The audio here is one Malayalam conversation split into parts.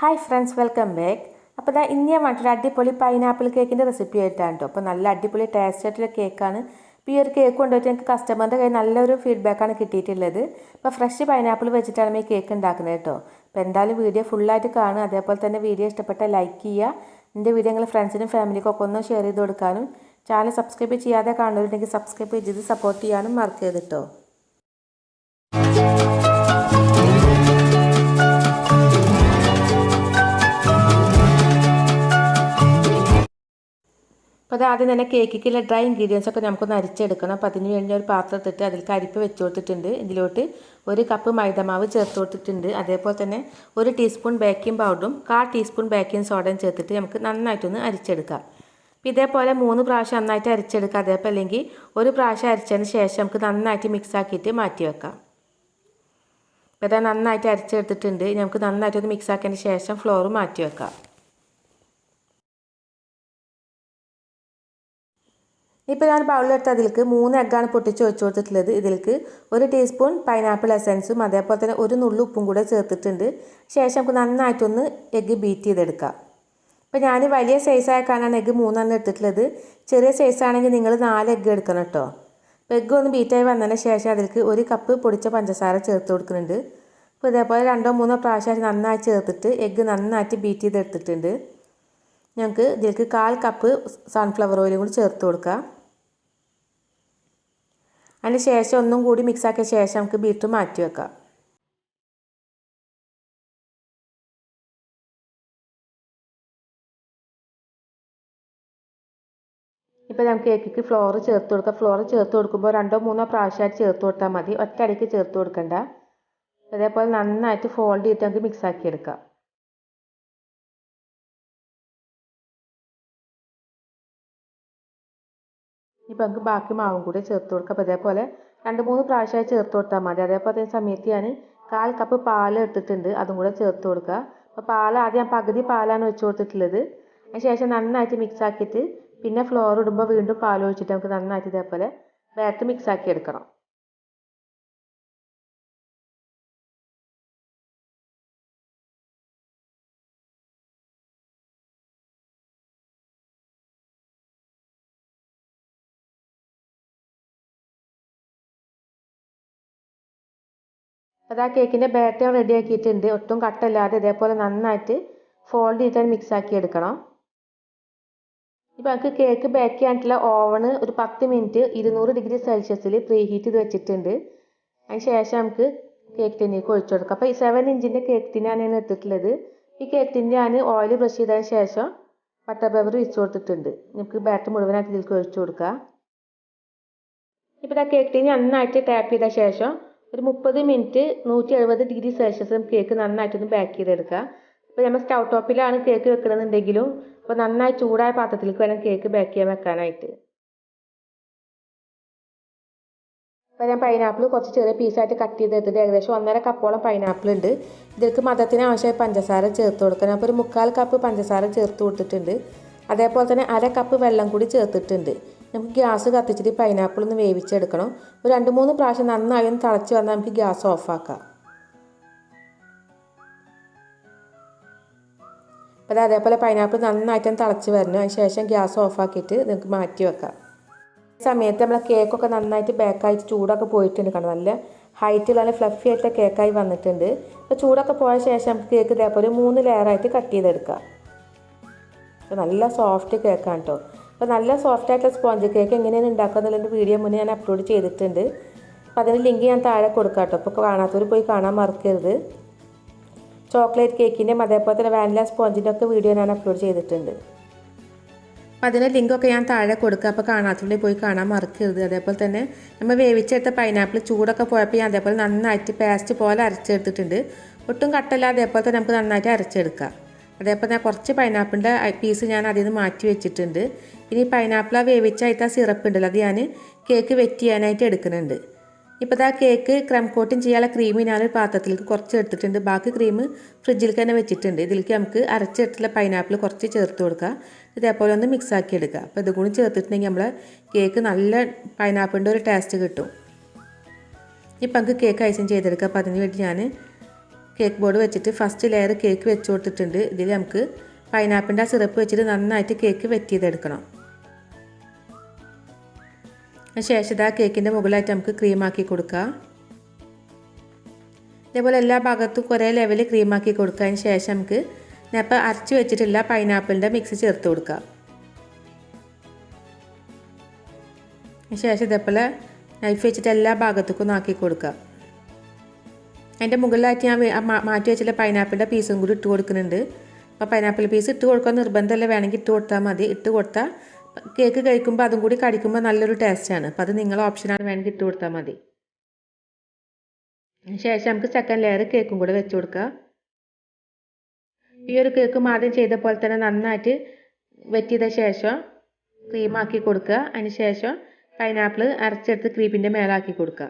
ഹായ് ഫ്രണ്ട്സ് വെൽക്കം ബാക്ക് അപ്പോൾ ഇതാ ഇന്ന് ഞാൻ വേണ്ടിയിട്ട് അടിപൊളി പൈനാപ്പിൾ കേക്കിന്റെ റെസിപ്പി ആയിട്ടാണ് കേട്ടോ അപ്പോൾ നല്ല അടിപൊളി ടേസ്റ്റ് ആയിട്ടുള്ള കേക്കാണ് ഇപ്പോൾ ഈ ഒരു കേക്ക് കൊണ്ടുപോയിട്ട് എനിക്ക് കസ്റ്റമറിന്റെ കയ്യിൽ നല്ലൊരു ഫീഡ്ബാക്കാണ് കിട്ടിയിട്ടുള്ളത്. അപ്പോൾ ഫ്രഷ് പൈനാപ്പിൾ വെച്ചിട്ടാണ് ഈ കേക്ക് ഉണ്ടാക്കുന്നത് കേട്ടോ അപ്പോൾ എന്തായാലും വീഡിയോ ഫുള്ളായിട്ട് കാണുക. അതേപോലെ തന്നെ വീഡിയോ ഇഷ്ടപ്പെട്ട ലൈക്ക് ചെയ്യുക. എന്റെ വീഡിയോ നിങ്ങൾ ഫ്രണ്ട്സിനും ഫാമിലിക്കും ഒക്കെ ഒന്ന് ഷെയർ ചെയ്ത് കൊടുക്കാനും. ചാനൽ സബ്സ്ക്രൈബ് ചെയ്യാതെ കാണുന്നവരുണ്ടെങ്കിൽ സബ്സ്ക്രൈബ് ചെയ്ത് സപ്പോർട്ട് ചെയ്യാനും മറക്കരുത് കേട്ടോ അപ്പോൾ ആദ്യം തന്നെ കേക്കിക്കുള്ള ഡ്രൈ ഇൻഗ്രീഡിയൻസ് ഒക്കെ നമുക്കൊന്ന് അരിച്ചെടുക്കണം. അപ്പോൾ അതിന് വേണ്ടി ഒരു പാത്രം എടുത്തിട്ട് അതിലേക്ക് അരിപ്പ് വെച്ച് കൊടുത്തിട്ടുണ്ട്. ഇതിലോട്ട് ഒരു കപ്പ് മൈദമാവ് ചേർത്ത് കൊടുത്തിട്ടുണ്ട്. അതേപോലെ തന്നെ ഒരു ടീസ്പൂൺ ബേക്കിംഗ് പൗഡറും കാൽ ടീസ്പൂൺ ബേക്കിംഗ് സോഡയും ചേർത്തിട്ട് നമുക്ക് നന്നായിട്ടൊന്ന് അരിച്ചെടുക്കാം. അപ്പോൾ ഇതേപോലെ മൂന്ന് പ്രാവശ്യം നന്നായിട്ട് അരിച്ചെടുക്കുക അതേപോലെ അല്ലെങ്കിൽ ഒരു പ്രാവശ്യം അരിച്ചതിന് ശേഷം നമുക്ക് നന്നായിട്ട് മിക്സ് ആക്കിയിട്ട് മാറ്റി വെക്കാം. അപ്പോൾ ഇതാ നന്നായിട്ട് അരിച്ചെടുത്തിട്ടുണ്ട്. നമുക്ക് നന്നായിട്ടൊന്ന് മിക്സ് ആക്കിയതിന് ശേഷം ഫ്ലോർ മാറ്റി വെക്കാം. ഇപ്പോൾ ഞാൻ ബൗളിലെടുത്ത് അതിലേക്ക് മൂന്ന് എഗ്ഗാണ് പൊട്ടിച്ച് വെച്ച് കൊടുത്തിട്ടുള്ളത്. ഇതിലേക്ക് ഒരു ടീസ്പൂൺ പൈനാപ്പിൾ എസൻസും അതേപോലെ തന്നെ ഒരു നുള്ളു ഉപ്പും കൂടെ ചേർത്തിട്ടുണ്ട്. ശേഷം നമുക്ക് നന്നായിട്ടൊന്ന് എഗ്ഗ് ബീറ്റ് ചെയ്തെടുക്കാം. ഇപ്പോൾ ഞാൻ വലിയ സൈസായ കാണാൻ എഗ്ഗ് മൂന്നെണ്ണം എടുത്തിട്ടുള്ളത്. ചെറിയ സൈസാണെങ്കിൽ നിങ്ങൾ നാല് എഗ്ഗ് എടുക്കണം കേട്ടോ. അപ്പോൾ എഗ്ഗ് ഒന്ന് ബീറ്റായി വന്നതിന് ശേഷം അതിലേക്ക് ഒരു കപ്പ് പൊടിച്ച പഞ്ചസാര ചേർത്ത് കൊടുക്കുന്നുണ്ട്. അപ്പോൾ ഇതേപോലെ രണ്ടോ മൂന്നോ പ്രാവശ്യം നന്നായി ചേർത്തിട്ട് എഗ്ഗ് നന്നായിട്ട് ബീറ്റ് ചെയ്തെടുത്തിട്ടുണ്ട്. ഞങ്ങൾക്ക് ഇതിലേക്ക് കാൽ കപ്പ് സൺഫ്ലവർ ഓയിലും കൂടി ചേർത്ത് കൊടുക്കാം. അതിന് ശേഷം ഒന്നും കൂടി മിക്സാക്കിയ ശേഷം നമുക്ക് ബീറ്റ് മാറ്റി വെക്കാം. ഇപ്പോൾ നമുക്ക് കേക്കിക്ക് ഫ്ലോർ ചേർത്ത് കൊടുക്കാം. ഫ്ലോർ ചേർത്ത് കൊടുക്കുമ്പോൾ രണ്ടോ മൂന്നോ പ്രാവശ്യമായിട്ട് ചേർത്ത് കൊടുത്താൽ മതി. ഒറ്റയടിക്ക് ചേർത്ത് കൊടുക്കണ്ട. അതേപോലെ നന്നായിട്ട് ഫോൾഡ് ചെയ്തിട്ട് നമുക്ക് മിക്സ് ആക്കി എടുക്കാം. ഇപ്പം നമുക്ക് ബാക്കി മാവും കൂടി ചേർത്ത് കൊടുക്കാം. അപ്പോൾ അതേപോലെ രണ്ട് മൂന്ന് പ്രാവശ്യമായി ചേർത്ത് കൊടുത്താൽ മതി. അതേപോലെ അതേ സമയത്ത് ഞാൻ കാൽ കപ്പ് പാൽ എടുത്തിട്ടുണ്ട്. അതും കൂടെ ചേർത്ത് കൊടുക്കുക. അപ്പോൾ പാൽ ആദ്യം പകുതി പാലാണ് വെച്ച് കൊടുത്തിട്ടുള്ളത്. അതിന് ശേഷം നന്നായിട്ട് മിക്സ് ആക്കിയിട്ട് പിന്നെ ഫ്ലോർ ഇടുമ്പോൾ വീണ്ടും പാൽ ഒഴിച്ചിട്ട് നമുക്ക് നന്നായിട്ട് ഇതേപോലെ ബാറ്റ് മിക്സ് ആക്കി എടുക്കണം. അപ്പോൾ ആ കേക്കിന്റെ ബാറ്റർ റെഡി ആക്കിയിട്ടുണ്ട്. ഒട്ടും കട്ടല്ലാതെ ഇതേപോലെ നന്നായിട്ട് ഫോൾഡ് ചെയ്തിട്ട് മിക്സ് ആക്കി എടുക്കണം. ഇപ്പോൾ നമുക്ക് കേക്ക് ബേക്ക് ചെയ്യാനായിട്ടുള്ള ഓവണ് ഒരു പത്ത് മിനിറ്റ് ഇരുന്നൂറ് ഡിഗ്രി സെൽഷ്യസിൽ പ്രീ ഹീറ്റ് ചെയ്ത് വെച്ചിട്ടുണ്ട്. അതിന് ശേഷം നമുക്ക് കേക്ക് ടിന്നിലേക്ക് ഒഴിച്ചു കൊടുക്കാം. അപ്പോൾ ഈ സെവൻ ഇഞ്ചിന്റെ കേക്ക് ടിന്നാണ് ഞാൻ എടുത്തിട്ടുള്ളത്. ഈ കേക്ക് ടിന്ന് ഞാൻ ഓയിൽ ബ്രഷ് ചെയ്തതിന് ശേഷം ബട്ടർ പേപ്പർ വിരിച്ചു കൊടുത്തിട്ടുണ്ട്. നമുക്ക് ബാറ്റർ മുഴുവനായിട്ട് ഇതിലേക്ക് ഒഴിച്ചു കൊടുക്കുക ഇപ്പോൾ ആ കേക്ക് ടിന്ന് നന്നായിട്ട് ടാപ്പ് ചെയ്ത ശേഷം ഒരു മുപ്പത് മിനിറ്റ് നൂറ്റി എഴുപത് ഡിഗ്രി സെൽഷ്യസ് കേക്ക് നന്നായിട്ടൊന്ന് ബേക്ക് ചെയ്തെടുക്കുക. അപ്പോൾ നമ്മൾ സ്റ്റൗ ടോപ്പിലാണ് കേക്ക് വെക്കണമെന്നുണ്ടെങ്കിലും അപ്പോൾ നന്നായി ചൂടായ പാത്രത്തിലേക്ക് വേണം കേക്ക് ബേക്ക് ചെയ്യാൻ വെക്കാനായിട്ട്. അപ്പോൾ ഞാൻ പൈനാപ്പിൾ കുറച്ച് ചെറിയ പീസായിട്ട് കട്ട് ചെയ്തെടുത്തിട്ട് ഏകദേശം ഒന്നര കപ്പോളം പൈനാപ്പിൾ ഉണ്ട്. ഇതിലേക്ക് മധത്തിന് ആവശ്യമായ പഞ്ചസാര ചേർത്ത് കൊടുക്കണം. അപ്പോൾ ഒരു മുക്കാൽ കപ്പ് പഞ്ചസാര ചേർത്ത് കൊടുത്തിട്ടുണ്ട്. അതേപോലെ തന്നെ അര കപ്പ് വെള്ളം കൂടി ചേർത്തിട്ടുണ്ട്. നമുക്ക് ഗ്യാസ് കത്തിച്ചിട്ട് പൈനാപ്പിൾ ഒന്ന് വേവിച്ചെടുക്കണം. ഒരു രണ്ട് മൂന്ന് പ്രാവശ്യം നന്നായി ഒന്ന് തിളച്ച് വന്നാൽ നമുക്ക് ഗ്യാസ് ഓഫാക്കാം അപ്പോൾ അതേപോലെ പൈനാപ്പിൾ നന്നായിട്ട് തിളച്ച് വരണം. അതിന് ശേഷം ഗ്യാസ് ഓഫാക്കിയിട്ട് നിങ്ങൾക്ക് മാറ്റി വെക്കാം. ഈ സമയത്ത് നമ്മളെ കേക്കൊക്കെ നന്നായിട്ട് ബേക്കായിട്ട് ചൂടൊക്കെ പോയിട്ടുണ്ട് കാരണം നല്ല ഹൈറ്റുള്ള നല്ല ഫ്ലഫി ആയിട്ടുള്ള കേക്കായി വന്നിട്ടുണ്ട്. അപ്പോൾ ചൂടൊക്കെ പോയ ശേഷം നമുക്ക് കേക്ക് ഇതേപോലെ മൂന്ന് ലെയറായിട്ട് കട്ട് ചെയ്തെടുക്കാം. അപ്പോൾ നല്ല സോഫ്റ്റ് കേക്കാണ് കേട്ടോ അപ്പോൾ നല്ല സോഫ്റ്റ് ആയിട്ടുള്ള സ്പോഞ്ച് കേക്ക് എങ്ങനെയാണ് ഉണ്ടാക്കുക എന്നുള്ളതിന്റെ വീഡിയോ മുന്നേ ഞാൻ അപ്ലോഡ് ചെയ്തിട്ടുണ്ട്. അപ്പോൾ അതിന്റെ ലിങ്ക് ഞാൻ താഴെ കൊടുക്കാം കേട്ടോ. അപ്പോൾ കാണാത്തവർ പോയി കാണാൻ മറക്കരുത്. ചോക്ലേറ്റ് കേക്കിന്റെയും അതേപോലെ തന്നെ വാനില സ്പോഞ്ചിന്റെ ഒക്കെ വീഡിയോ ഞാൻ അപ്ലോഡ് ചെയ്തിട്ടുണ്ട്. അപ്പോൾ അതിന്റെ ലിങ്കൊക്കെ ഞാൻ താഴെ കൊടുക്കുക അപ്പോൾ കാണാത്തവരുടെ പോയി കാണാൻ മറക്കരുത്. അതേപോലെ തന്നെ നമ്മൾ വേവിച്ചെടുത്ത പൈനാപ്പിൾ ചൂടൊക്കെ പോയപ്പോൾ ഞാൻ അതേപോലെ നന്നായിട്ട് പേസ്റ്റ് പോലെ അരച്ചെടുത്തിട്ടുണ്ട്. ഒട്ടും കട്ടല്ല അതേപോലെ തന്നെ നമുക്ക് നന്നായിട്ട് അരച്ചെടുക്കാം. അതേപോലെ ഞാൻ കുറച്ച് പൈനാപ്പിളിന്റെ പീസ് ഞാൻ അതിൽ നിന്ന് മാറ്റി വെച്ചിട്ടുണ്ട്. ഇനി പൈനാപ്പിൾ ആ വേവിച്ചായിട്ട് ആ സിറപ്പ് ഉണ്ടല്ലോ അത് ഞാൻ കേക്ക് വെറ്റ് ചെയ്യാനായിട്ട് എടുക്കുന്നുണ്ട്. ഇപ്പോൾ ആ കേക്ക് ക്രം കോട്ടിങ് ചെയ്യാനുള്ള ക്രീം ഞാനൊരു പാത്രത്തിലേക്ക് കുറച്ച് എടുത്തിട്ടുണ്ട്. ബാക്കി ക്രീം ഫ്രിഡ്ജിൽ തന്നെ വെച്ചിട്ടുണ്ട്. ഇതിലേക്ക് നമുക്ക് അരച്ചെടുത്തുള്ള പൈനാപ്പിൾ കുറച്ച് ചേർത്ത് കൊടുക്കുക ഇതേപോലെ ഒന്ന് മിക്സ് ആക്കി എടുക്കുക അപ്പോൾ ഇത് കൂടി ചേർത്തിട്ടുണ്ടെങ്കിൽ നമ്മളെ കേക്ക് നല്ല പൈനാപ്പിളിന്റെ ഒരു ടേസ്റ്റ് കിട്ടും. ഇപ്പം നമുക്ക് കേക്ക് ഐസിങ് ചെയ്തെടുക്കുക അപ്പോൾ അതിന് വേണ്ടി ഞാൻ കേക്ക് ബോർഡ് വെച്ചിട്ട് ഫസ്റ്റ് ലെയർ കേക്ക് വെച്ച് കൊടുത്തിട്ടുണ്ട്. ഇതിൽ നമുക്ക് പൈനാപ്പിളിന്റെ ആ സിറപ്പ് വെച്ചിട്ട് നന്നായിട്ട് കേക്ക് വെറ്റ് ചെയ്തെടുക്കണം ശേഷം ആ കേക്കിന്റെ മുകളിലായിട്ട് നമുക്ക് ക്രീമാക്കി കൊടുക്കുക ഇതേപോലെ എല്ലാ ഭാഗത്തും കുറേ ലെവലിൽ ക്രീമാക്കി കൊടുത്തതിന് ശേഷം നമുക്ക് ഞാനിപ്പോൾ അരച്ച് വെച്ചിട്ടുള്ള പൈനാപ്പിളിന്റെ മിക്സ് ചേർത്ത് കൊടുക്കുക ശേഷം ഇതേപോലെ നൈഫ് വെച്ചിട്ട് എല്ലാ ഭാഗത്തേക്കും ആക്കി കൊടുക്കുക അതിന്റെ മുകളിലായിട്ട് ഞാൻ മാറ്റി വെച്ചിട്ടുള്ള പൈനാപ്പിളിന്റെ പീസും കൂടി ഇട്ട് കൊടുക്കുന്നുണ്ട്. അപ്പോൾ പൈനാപ്പിൾ പീസ് ഇട്ട് കൊടുക്കാൻ നിർബന്ധമല്ല. വേണമെങ്കിൽ ഇട്ട് കൊടുത്താൽ മതി. ഇട്ട് കൊടുത്താൽ കേക്ക് കഴിക്കുമ്പോൾ അതും കൂടി കടിക്കുമ്പോൾ നല്ലൊരു ടേസ്റ്റാണ് അപ്പോൾ അത് നിങ്ങളെ ഓപ്ഷനാണ് വേണമെങ്കിൽ ഇട്ട് കൊടുത്താൽ മതി. ശേഷം നമുക്ക് സെക്കൻഡ് ലെയർ കേക്കും കൂടെ വെച്ച് കൊടുക്കുക ഈ ഒരു കേക്കും ആദ്യം ചെയ്ത പോലെ തന്നെ നന്നായിട്ട് വെറ്റിയത ശേഷം ക്രീമാക്കി കൊടുക്കുക. അതിന് ശേഷം പൈനാപ്പിൾ അരച്ചെടുത്ത് ക്രീമിന്റെ മേലാക്കി കൊടുക്കുക.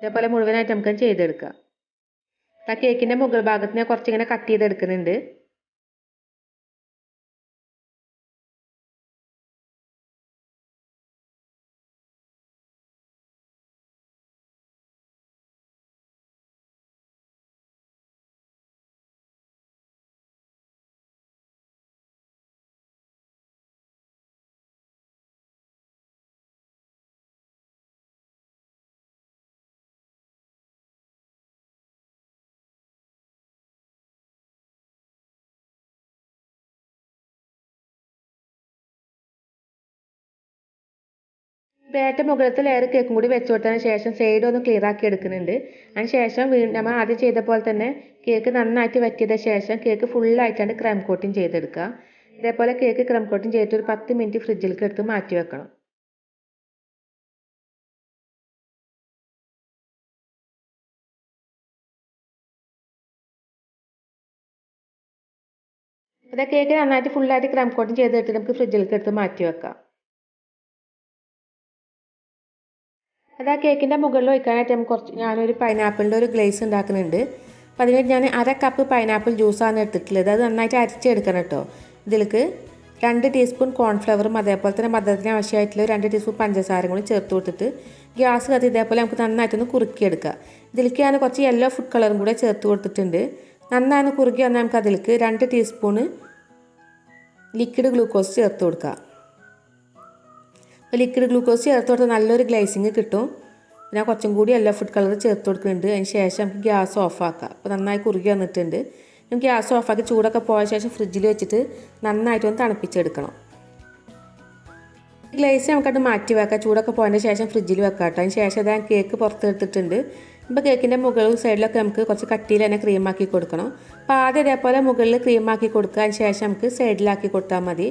ഇതേപോലെ മുഴുവനായിട്ട് നമുക്ക് ചെയ്തെടുക്കാം. ആ കേക്കിന്റെ മുകൾ ഭാഗത്ത് ഞാൻ കുറച്ചിങ്ങനെ കട്ട് ചെയ്തെടുക്കുന്നുണ്ട്. ഏറ്റവും മുകളിലത്തെ ലെയർ കേക്കും കൂടി വെച്ച് കൊടുത്തതിന് ശേഷം സൈഡ് ഒന്ന് ക്ലിയർ ആക്കി എടുക്കുന്നുണ്ട്. അതിന് ശേഷം വീണ്ടും നമ്മൾ ആദ്യം ചെയ്ത പോലെ തന്നെ കേക്ക് നന്നായിട്ട് വറ്റിയതിന് ശേഷം കേക്ക് ഫുള്ളായിട്ടാണ് ക്രം കോട്ടിങ് ചെയ്തെടുക്കുക. ഇതേപോലെ കേക്ക് ക്രം കോട്ടിങ് ചെയ്തിട്ട് ഒരു പത്ത് മിനിറ്റ് ഫ്രിഡ്ജിലേക്ക് എടുത്ത് മാറ്റി വെക്കണം. അപ്പോൾ കേക്ക് നന്നായിട്ട് ഫുള്ളായിട്ട് ക്രം കോട്ടിങ് ചെയ്തെടുത്ത് നമുക്ക് ഫ്രിഡ്ജിലേക്ക് എടുത്ത് മാറ്റി വെക്കാം. അത് ആ കേക്കിന്റെ മുകളിൽ ഒഴിക്കാനായിട്ട് നമുക്ക് കുറച്ച് ഞാനൊരു പൈനാപ്പിളിന്റെ ഒരു ഗ്ലേസ് ഉണ്ടാക്കുന്നുണ്ട്. അപ്പോൾ അതിനായിട്ട് ഞാൻ അര കപ്പ് പൈനാപ്പിൾ ജ്യൂസാണ് എടുത്തിട്ടുള്ളത്. അത് നന്നായിട്ട് അരച്ചെടുക്കണം കേട്ടോ. ഇതിലേക്ക് രണ്ട് ടീസ്പൂൺ കോൺഫ്ലവറും അതേപോലെ തന്നെ മധുരത്തിന് ആവശ്യമായിട്ടുള്ള രണ്ട് ടീസ്പൂൺ പഞ്ചസാരയും കൂടി ചേർത്ത് കൊടുത്തിട്ട് ഗ്യാസ് കത്തി ഇതേപോലെ നമുക്ക് നന്നായിട്ടൊന്ന് കുറുക്കിയെടുക്കുക ഇതിലേക്ക് ഞാൻ കുറച്ച് യെല്ലോ ഫുഡ് കളറും കൂടെ ചേർത്ത് കൊടുത്തിട്ടുണ്ട്. നന്നായി കുറുക്കി വന്നാൽ നമുക്ക് അതിലേക്ക് രണ്ട് ടീസ്പൂണ് ലിക്വിഡ് ഗ്ലൂക്കോസ് ചേർത്ത് അപ്പോൾ ലിക്വിഡ് ഗ്ലൂക്കോസ് ചേർത്ത് കൊടുത്താൽ നല്ലൊരു ഗ്ലേസിങ് കിട്ടും. പിന്നെ കുറച്ചും കൂടി യെല്ലോ ഫുഡ് കളർ ചേർത്ത് കൊടുക്കുന്നുണ്ട്. അതിന് ശേഷം നമുക്ക് ഗ്യാസ് ഓഫാക്കാം അപ്പോൾ നന്നായി കുറുകി വന്നിട്ടുണ്ട്. നമുക്ക് ഗ്യാസ് ഓഫാക്കി ചൂടൊക്കെ പോയ ശേഷം ഫ്രിഡ്ജിൽ വെച്ചിട്ട് നന്നായിട്ടൊന്ന് തണുപ്പിച്ചെടുക്കണം. ഗ്ലേസ് നമുക്കത് മാറ്റി വെക്കാം. ചൂടൊക്കെ പോയതിന് ശേഷം ഫ്രിഡ്ജിൽ വെക്കാം കേട്ടോ. അതിന് ശേഷം ഞാൻ കേക്ക് പുറത്തെടുത്തിട്ടുണ്ട് ഇപ്പോൾ കേക്കിന്റെ മുകളിൽ സൈഡിലൊക്കെ നമുക്ക് കുറച്ച് കട്ടിയിൽ തന്നെ ക്രീമാക്കി കൊടുക്കണം. അപ്പോൾ ആദ്യം ഇതേപോലെ മുകളിൽ ക്രീമാക്കി കൊടുക്കുക. അതിന് ശേഷം നമുക്ക് സൈഡിലാക്കി കൊടുത്താൽ മതി.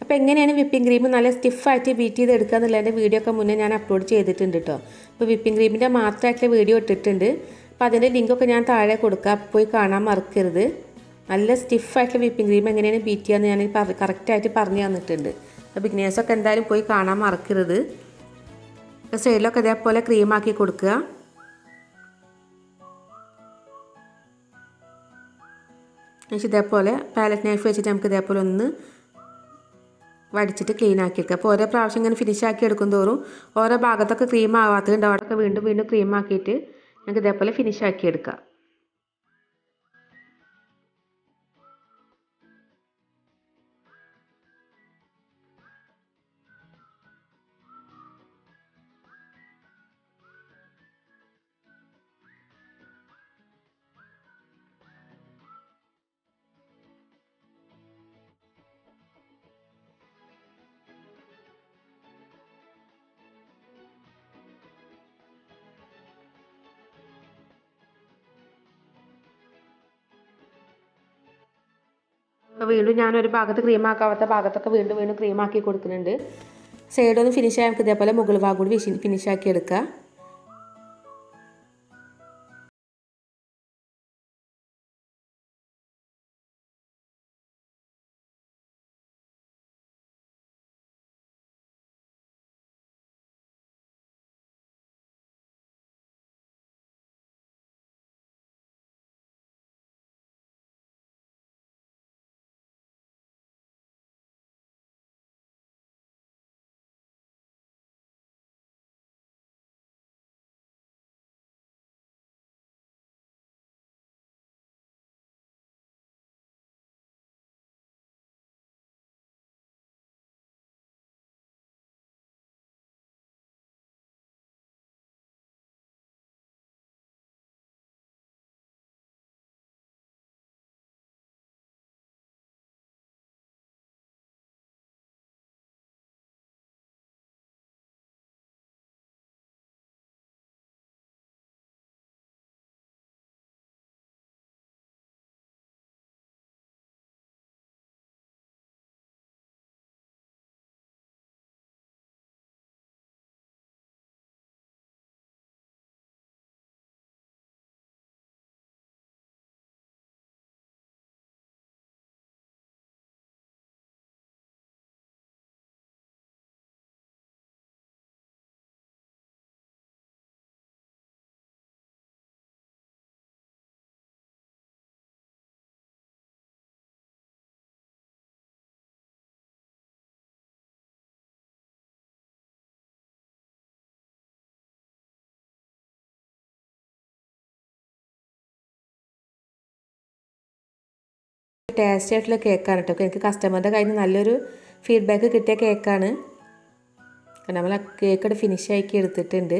അപ്പോൾ എങ്ങനെയാണ് വിപ്പിംഗ് ക്രീം നല്ല സ്റ്റിഫായിട്ട് ബീറ്റ് ചെയ്ത് എടുക്കുക എന്നുള്ളതിന്റെ വീഡിയോ ഒക്കെ മുന്നേ ഞാൻ അപ്ലോഡ് ചെയ്തിട്ടുണ്ട് കേട്ടോ അപ്പോൾ വിപ്പിംഗ് ക്രീമിന്റെ മാത്രമായിട്ടുള്ള വീഡിയോ ഇട്ടിട്ടുണ്ട്. അപ്പോൾ അതിന്റെ ലിങ്കൊക്കെ ഞാൻ താഴെ കൊടുക്കുക പോയി കാണാൻ മറക്കരുത്. നല്ല സ്റ്റിഫായിട്ടുള്ള വിപ്പിംഗ് ക്രീം എങ്ങനെയാണ് ബീറ്റ് ചെയ്യാന്ന് ഞാൻ കറക്റ്റായിട്ട് പറഞ്ഞു തന്നിട്ടുണ്ട്. അപ്പോൾ ബിഗ്നേഴ്സൊക്കെ എന്തായാലും പോയി കാണാൻ മറക്കരുത്. അപ്പോൾ സൈഡിലൊക്കെ ഇതേപോലെ ക്രീമാക്കി കൊടുക്കുക. ഇതേപോലെ പാലറ്റ് നൈഫ് വെച്ചിട്ട് നമുക്ക് ഇതേപോലെ ഒന്ന് വടിച്ചിട്ട് ക്ലീൻ ആക്കി എടുക്കുക അപ്പോൾ ഓരോ പ്രാവശ്യം ഇങ്ങനെ ഫിനിഷ് ആക്കി എടുക്കും തോറും ഓരോ ഭാഗത്തൊക്കെ ക്രീം ആവാത്തതുണ്ട്. അവിടെയൊക്കെ വീണ്ടും വീണ്ടും ക്രീം ആക്കിയിട്ട് നമുക്ക് ഇതേപോലെ ഫിനിഷ് ആക്കി എടുക്കാം വീണ്ടും ഞാനൊരു ഭാഗത്ത് ക്രീം ആക്കാത്ത ഭാഗത്തൊക്കെ വീണ്ടും വീണ്ടും ക്രീം ആക്കി കൊടുക്കുന്നുണ്ട്. സൈഡ് ഒന്ന് ഫിനിഷ് ആയി നമുക്ക് ഇതേപോലെ മുകൾ ഭാഗം കൂടി ഫിനിഷ് ആക്കി എടുക്കുക. ടേസ്റ്റി ആയിട്ടുള്ള കേക്കാണ് കേട്ടോ എനിക്ക് കസ്റ്റമറുടെ കയ്യിൽ നിന്ന് നല്ലൊരു ഫീഡ്ബാക്ക് കിട്ടിയ കേക്കാണ് നമ്മൾ ആ കേക്കോട് ഫിനിഷ് ആക്കി എടുത്തിട്ടുണ്ട്.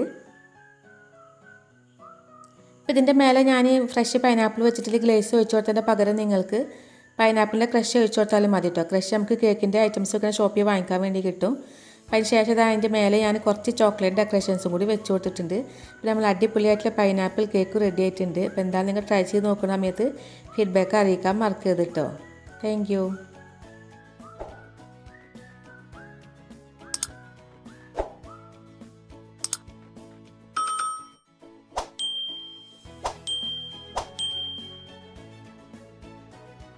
അപ്പോൾ ഇതിന്റെ മേലെ ഞാൻ ഫ്രഷ് പൈനാപ്പിൾ വെച്ചിട്ട് ഗ്ലേസ് ഒഴിച്ചു കൊടുത്തതിന്റെ പകരം നിങ്ങൾക്ക് പൈനാപ്പിളിന്റെ ക്രഷ് ഒഴിച്ചു കൊടുത്താലും മതി കേട്ടോ ക്രഷ് നമുക്ക് കേക്കിന്റെ ഐറ്റംസ് ഒക്കെ ഷോപ്പിൽ വാങ്ങിക്കാൻ വേണ്ടി കിട്ടും. അതിന് ശേഷം അതിന്റെ മേലെ ഞാൻ കുറച്ച് ചോക്ലേറ്റ് ഡെക്കറേഷൻസും കൂടി വെച്ച് കൊടുത്തിട്ടുണ്ട്. പിന്നെ നമ്മൾ അടിപൊളിയായിട്ടുള്ള പൈനാപ്പിൾ കേക്ക് റെഡി ആയിട്ടുണ്ട്. അപ്പോൾ എന്തായാലും നിങ്ങൾ ട്രൈ ചെയ്ത് നോക്കുന്ന സമയത്ത് ഫീഡ്ബാക്ക് അറിയിക്കാൻ മറക്കരുത് കേട്ടോ താങ്ക്